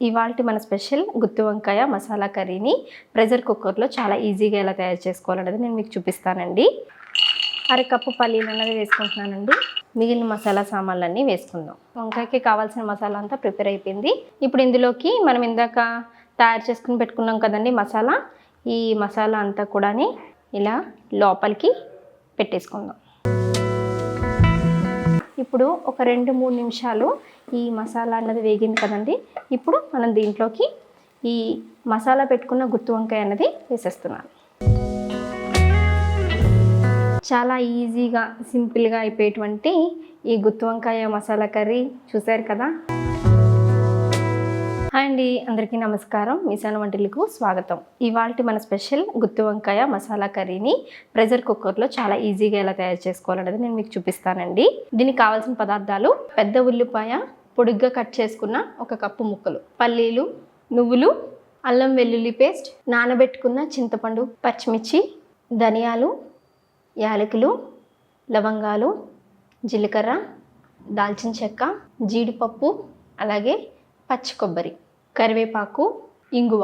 ఇవాళ మన స్పెషల్ గుత్తి వంకాయ మసాలా కర్రీని ప్రెషర్ కుక్కర్లో చాలా ఈజీగా ఎలా తయారు చేసుకోవాలనేది నేను మీకు చూపిస్తానండి. అరకప్పు పల్లీలు అన్నది వేసుకుంటున్నానండి. మిగిలిన మసాలా సామాన్లన్నీ వేసుకుందాం. వంకాయకి కావాల్సిన మసాలా అంతా ప్రిపేర్ అయిపోయింది. ఇప్పుడు ఇందులోకి మనం ఇందాక తయారు చేసుకుని పెట్టుకున్నాం కదండి మసాలా. ఈ మసాలా అంతా కూడా ఇలా లోపలికి పెట్టేసుకుందాం. ఇప్పుడు ఒక రెండు మూడు నిమిషాలు ఈ మసాలా అన్నది వేగింది కదండి. ఇప్పుడు మనం దీంట్లోకి ఈ మసాలా పెట్టుకున్న గుత్తి వంకాయ అన్నది వేసేస్తున్నాను. చాలా ఈజీగా సింపుల్గా అయిపోయేటువంటి ఈ గుత్తి వంకాయ మసాలా కర్రీ చూశారు కదా? హాయ్ అండి అందరికీ నమస్కారం. మిసాన్ వంటలకు స్వాగతం. ఇవాళ మన స్పెషల్ గుత్తి వంకాయ మసాలా కర్రీని ప్రెషర్ కుక్కర్లో చాలా ఈజీగా ఎలా తయారు చేసుకోవాలనేది నేను మీకు చూపిస్తానండి. దీనికి కావాల్సిన పదార్థాలు పెద్ద ఉల్లిపాయ పొడుగ్గా కట్ చేసుకున్న ఒక కప్పు ముక్కలు పల్లీలు నువ్వులు అల్లం వెల్లుల్లి పేస్ట్ నానబెట్టుకున్న చింతపండు పచ్చిమిర్చి ధనియాలు యాలకులు లవంగాలు జీలకర్ర దాల్చిన చెక్క జీడిపప్పు అలాగే పచ్చి కొబ్బరి. కరివేపాకు ఇంగువ.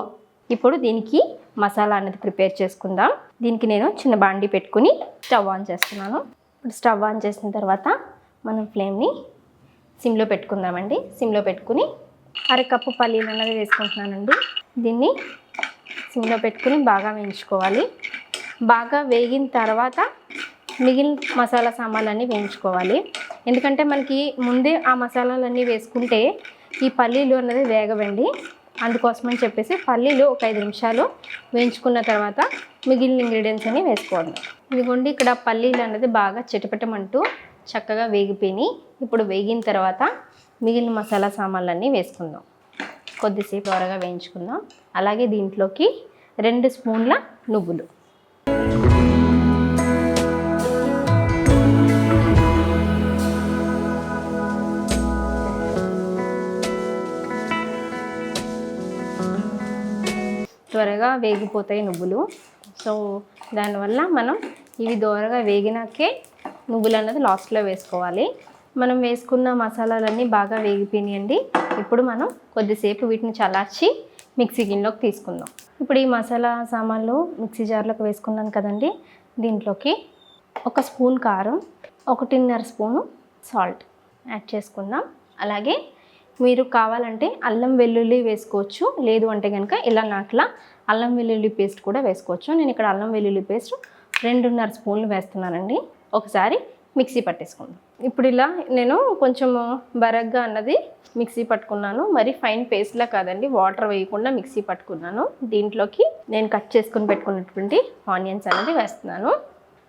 ఇప్పుడు దీనికి మసాలా అనేది ప్రిపేర్ చేసుకుందాం. దీనికి నేను చిన్న బాండి పెట్టుకుని స్టవ్ ఆన్ చేస్తున్నాను. ఇప్పుడు స్టవ్ ఆన్ చేసిన తర్వాత మనం ఫ్లేమ్ని సిమ్లో పెట్టుకుందామండి. సిమ్లో పెట్టుకుని అరకప్పు పల్లీలు అన్నది వేసుకుంటున్నానండి. దీన్ని సిమ్లో పెట్టుకుని బాగా వేయించుకోవాలి. బాగా వేగిన తర్వాత మిగిలిన మసాలా సామాన్లన్నీ వేయించుకోవాలి. ఎందుకంటే మనకి ముందే ఆ మసాలాలన్నీ వేసుకుంటే ఈ పల్లీలు అన్నది వేగవండి. అందుకోసమని చెప్పేసి పల్లీలు ఒక ఐదు నిమిషాలు వేయించుకున్న తర్వాత మిగిలిన ఇంగ్రీడియంట్స్ అన్ని వేసుకోవాలి ఇదిగోండి ఇక్కడ పల్లీలు అన్నది బాగా చిటపటమంటూ చక్కగా వేగిపోయినాయి. ఇప్పుడు వేగిన తర్వాత మిగిలిన మసాలా సామాన్లన్నీ వేసుకుందాం. కొద్దిసేపు త్వరగా వేయించుకుందాం. అలాగే దీంట్లోకి రెండు స్పూన్ల నువ్వులు. త్వరగా వేగిపోతాయి నువ్వులు. సో దానివల్ల మనం ఇవి దోరగా వేగినాకే నువ్వులు అన్నది లాస్ట్లో వేసుకోవాలి. మనం వేసుకున్న మసాలాలన్నీ బాగా వేగిపోయినాయండి. ఇప్పుడు మనం కొద్దిసేపు వీటిని చల్లార్చి మిక్సీ గిన్నెలోకి తీసుకుందాం. ఇప్పుడు ఈ మసాలా సామాన్లు మిక్సీ జార్లోకి వేసుకున్నాను కదండి. దీంట్లోకి ఒక స్పూన్ కారం ఒకటిన్నర స్పూను సాల్ట్ యాడ్ చేసుకుందాం. అలాగే మీరు కావాలంటే అల్లం వెల్లుల్లి వేసుకోవచ్చు. లేదు అంటే కనుక ఇలా నాట్లా అల్లం వెల్లుల్లి పేస్ట్ కూడా వేసుకోవచ్చు. నేను ఇక్కడ అల్లం వెల్లుల్లి పేస్ట్ రెండున్నర స్పూన్లు వేస్తున్నానండి. ఒకసారి మిక్సీ పట్టేసుకుందాం. ఇప్పుడు ఇలా నేను కొంచెం బరగ్గా అన్నది మిక్సీ పట్టుకున్నాను. మరి ఫైన్ పేస్ట్లా కాదండి వాటర్ వేయకుండా మిక్సీ పట్టుకున్నాను. దీంట్లోకి నేను కట్ చేసుకుని పెట్టుకున్నటువంటి ఆనియన్స్ అనేది వేస్తున్నాను.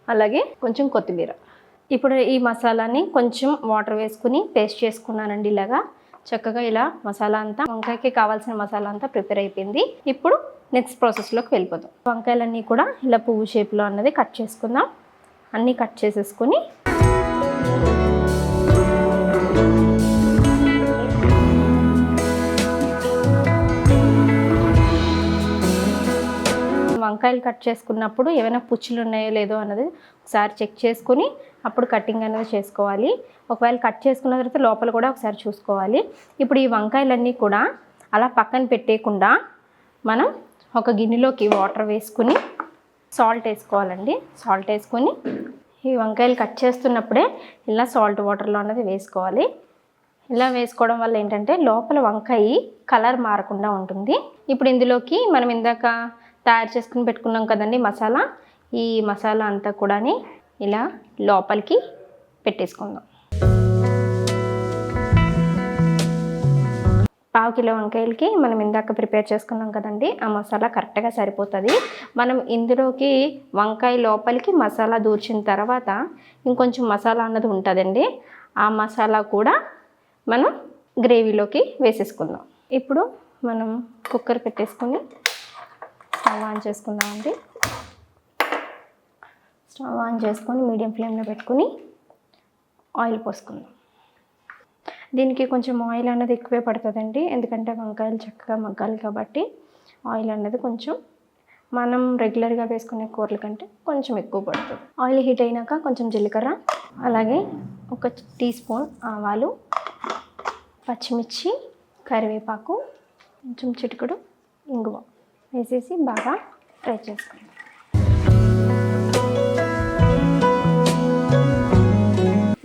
అలాగే కొంచెం కొత్తిమీర. ఇప్పుడు ఈ మసాలాని కొంచెం వాటర్ వేసుకుని పేస్ట్ చేసుకున్నానండి ఇలాగా. చక్కగా ఇలా మసాలా అంతా వంకాయకి కావాల్సిన మసాలా అంతా ప్రిపేర్ అయిపోయింది. ఇప్పుడు నెక్స్ట్ ప్రాసెస్లోకి వెళ్ళిపోతాం వంకాయలన్నీ కూడా ఇలా పువ్వు షేప్లో అన్నది కట్ చేసుకుందాం. అన్నీ కట్ చేసేసుకుని వంకాయలు కట్ చేసుకున్నప్పుడు ఏమైనా పుచ్చులు ఉన్నాయో లేదో అన్నది ఒకసారి చెక్ చేసుకుని అప్పుడు కటింగ్ అనేది చేసుకోవాలి. ఒకవేళ కట్ చేసుకున్న తర్వాత లోపల కూడా ఒకసారి చూసుకోవాలి. ఇప్పుడు ఈ వంకాయలన్నీ కూడా అలా పక్కన పెట్టేయకుండా మనం ఒక గిన్నెలోకి వాటర్ వేసుకుని సాల్ట్ వేసుకోవాలండి. సాల్ట్ వేసుకొని ఈ వంకాయలు కట్ చేస్తున్నప్పుడే ఇలా సాల్ట్ వాటర్లో అన్నది వేసుకోవాలి. ఇలా వేసుకోవడం వల్ల ఏంటంటే లోపల వంకాయ కలర్ మారకుండా ఉంటుంది. ఇప్పుడు ఇందులోకి మనం ఇందాక తయారు చేసుకుని పెట్టుకున్నాం కదండి మసాలా. ఈ మసాలా అంతా కూడా ఇలా లోపలికి పెట్టేసుకుందాం. పావు కిలో వంకాయలకి మనం ఇందాక ప్రిపేర్ చేసుకున్నాం కదండి ఆ మసాలా కరెక్ట్గా సరిపోతుంది. మనం ఇందులోకి వంకాయ లోపలికి మసాలా దూర్చిన తర్వాత ఇంకొంచెం మసాలా అన్నది ఉంటుందండి ఆ మసాలా కూడా మనం గ్రేవీలోకి వేసేసుకుందాం. ఇప్పుడు మనం కుక్కర్ పెట్టేసుకొని స్టవ్ ఆన్ చేసుకుందామండి స్టవ్ ఆన్ చేసుకొని మీడియం ఫ్లేమ్లో పెట్టుకుని ఆయిల్ పోసుకుందాం. దీనికి కొంచెం ఆయిల్ అన్నది ఎక్కువే పడుతుందండి. ఎందుకంటే వంకాయలు చక్కగా మగ్గాలి కాబట్టి ఆయిల్ అన్నది కొంచెం మనం రెగ్యులర్గా వేసుకునే కూరల కంటే కొంచెం ఎక్కువ పడుతుంది. ఆయిల్ హీట్ అయినాక కొంచెం జీలకర్ర అలాగే ఒక టీ స్పూన్ ఆవాలు పచ్చిమిర్చి కరివేపాకు కొంచెం చిటికుడు ఇంగువ. వేసేసి బాగా ఫ్రై చేసుకోండి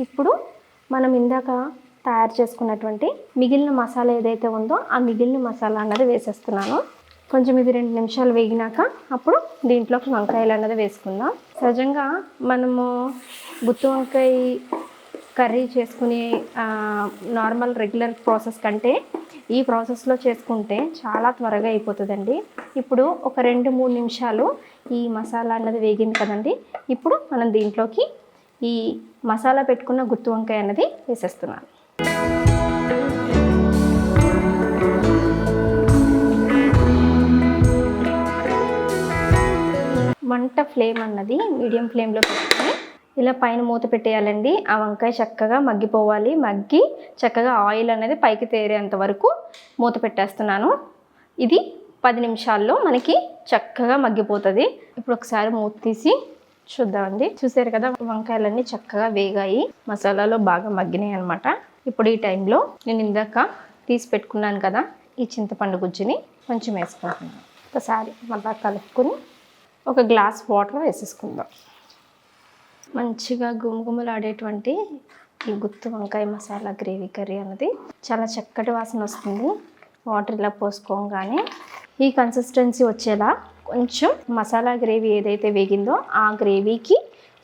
ఇప్పుడు మనం ఇందాక తయారు చేసుకున్నటువంటి మిగిలిన మసాలా ఏదైతే ఉందో ఆ మిగిలిన మసాలా అన్నది వేసేస్తున్నాను. కొంచెం ఇది రెండు నిమిషాలు వేగినాక అప్పుడు దీంట్లోకి వంకాయలు అన్నది వేసుకుందాం. సహజంగా మనము గుత్తి వంకాయ కర్రీ చేసుకునే నార్మల్ రెగ్యులర్ ప్రాసెస్ కంటే ఈ ప్రాసెస్లో చేసుకుంటే చాలా త్వరగా అయిపోతుందండి. ఇప్పుడు ఒక రెండు మూడు నిమిషాలు ఈ మసాలా అన్నది వేగింది కదండి. ఇప్పుడు మనం దీంట్లోకి ఈ మసాలా పెట్టుకున్న గుత్తి వంకాయ అన్నది వేసేస్తున్నాను. మంట ఫ్లేమ్ అన్నది మీడియం ఫ్లేమ్లో పెట్టుకుని ఇలా పైన మూత పెట్టేయాలండి. ఆ వంకాయ చక్కగా మగ్గిపోవాలి. మగ్గి చక్కగా ఆయిల్ అనేది పైకి తేరేంత వరకు మూత పెట్టేస్తున్నాను. ఇది పది నిమిషాల్లో మనకి చక్కగా మగ్గిపోతుంది. ఇప్పుడు ఒకసారి మూత తీసి చూద్దామండి. చూసారు కదా వంకాయలన్నీ చక్కగా వేగాయి. మసాలాలో బాగా మగ్గినాయి అనమాట ఇప్పుడు ఈ టైంలో నేను ఇందాక తీసి పెట్టుకున్నాను కదా ఈ చింతపండు గుజ్జుని కొంచెం వేసుకుంటున్నాను. ఒకసారి మళ్ళా కలుపుకొని ఒక గ్లాస్ వాటర్ వేసేసుకుందాం. మంచిగా గుమగుమలాడేటువంటి ఈ గుత్తు వంకాయ మసాలా గ్రేవీ కర్రీ అన్నది చాలా చక్కటి వాసన వస్తుంది. వాటర్ ఇలా పోసుకోగానే ఈ కన్సిస్టెన్సీ వచ్చేలా కొంచెం మసాలా గ్రేవీ ఏదైతే వేగిందో ఆ గ్రేవీకి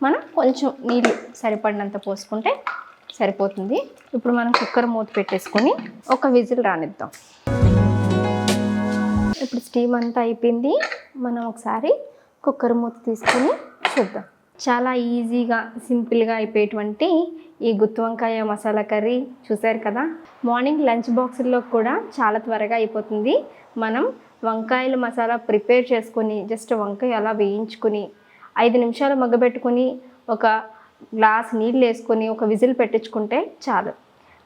మనం కొంచెం నీళ్ళు సరిపడినంత పోసుకుంటే సరిపోతుంది. ఇప్పుడు మనం కుక్కర్ మూత పెట్టేసుకొని ఒక విజిల్ రానిద్దాం. ఇప్పుడు స్టీమ్ అంతా అయిపోయింది. మనం ఒకసారి కుక్కర్ మూత తీసుకొని చూద్దాం. చాలా ఈజీగా సింపుల్గా అయిపోయేటువంటి ఈ గుత్తి వంకాయ మసాలా కర్రీ చూసారు కదా? మార్నింగ్ లంచ్ బాక్సుల్లో కూడా చాలా త్వరగా అయిపోతుంది. మనం వంకాయల మసాలా ప్రిపేర్ చేసుకొని జస్ట్ వంకాయ అలా వేయించుకొని ఐదు నిమిషాలు మగ్గబెట్టుకొని ఒక గ్లాస్ నీళ్ళు వేసుకొని ఒక విజిల్ పెట్టించుకుంటే చాలు.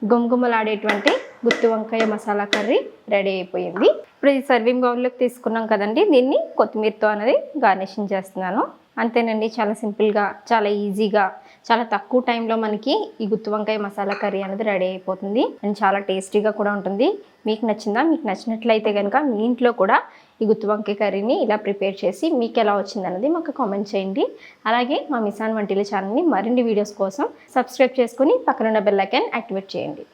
గుమగుమలాడేటువంటి గుత్తి వంకాయ మసాలా కర్రీ రెడీ అయిపోయింది. ఇప్పుడు ఈ సర్వింగ్ బౌల్లోకి తీసుకున్నాం కదండి దీన్ని కొత్తిమీరతో అనేది గార్నిషింగ్ చేస్తున్నాను. అంతేనండి చాలా సింపుల్గా చాలా ఈజీగా చాలా తక్కువ టైంలో మనకి ఈ గుత్తి వంకాయ మసాలా కర్రీ అనేది రెడీ అయిపోతుంది. అండ్ చాలా టేస్టీగా కూడా ఉంటుంది. మీకు నచ్చిందా? మీకు నచ్చినట్లయితే కనుక మీ ఇంట్లో కూడా ఈ గుత్తి వంకాయ కర్రీని ఇలా ప్రిపేర్ చేసి మీకు ఎలా వచ్చింది అన్నది మాకు కామెంట్ చేయండి. అలాగే మా మిసాన్ వంటిల ఛానల్ని మరిన్ని వీడియోస్ కోసం సబ్స్క్రైబ్ చేసుకుని పక్కనున్న బెల్లైకాన్ యాక్టివేట్ చేయండి.